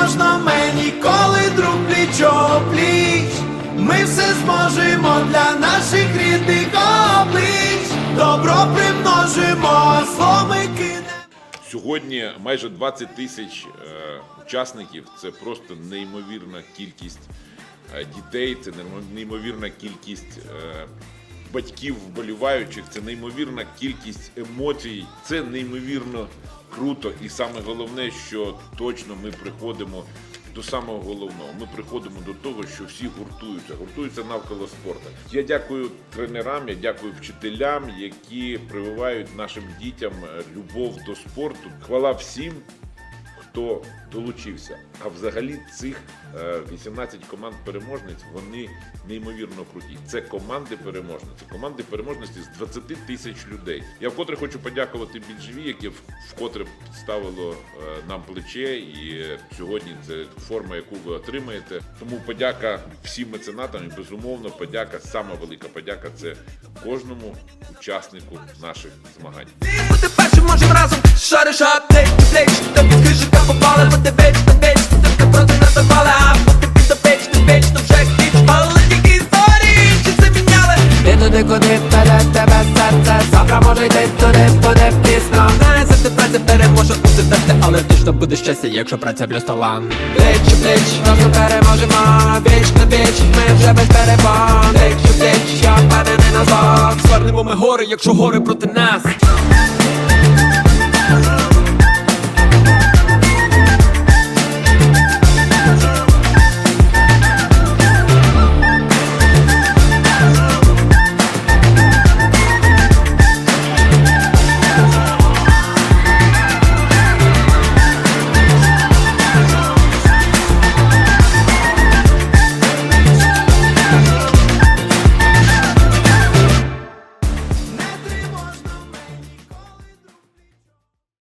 переможна ми ніколи друг пліч пліч. Ми все зможемо для наших рідних облич. Добро примножимо, зло кинемо. Сьогодні майже 20 тисяч е, учасників. Це просто неймовірна кількість е, дітей, це неймовірна кількість е, батьків вболіваючих, це неймовірна кількість емоцій. Це неймовірно круто. І саме головне, що точно ми приходимо до самого головного. Ми приходимо до того, що всі гуртуються, гуртуються навколо спорту. Я дякую тренерам, я дякую вчителям, які прививають нашим дітям е, любов до спорту. Хвала всім, хто долучився. А взагалі цих е, 18 команд переможниць вони неймовірно круті. Це команди переможниці, команди переможниці з 20 тисяч людей. Я вкотре хочу подякувати більшові, яке вкотре підставило е, нам плече, і е, сьогодні це форма, яку ви отримаєте. Тому подяка всім меценатам і безумовно подяка, сама велика подяка це кожному учаснику наших змагань. Бути першим можем разом Шариш аптеч, Тобі Куди вперед тебе серце Завтра може йти туди, буде пізно Не завжди праця переможе усе дасте Але точно буде щастя, якщо праця плюс талант Плеч, плеч, разом переможемо Віч на віч, ми вже без перебан Плеч, плеч, я впевнений на зло Звернемо ми гори, якщо гори проти нас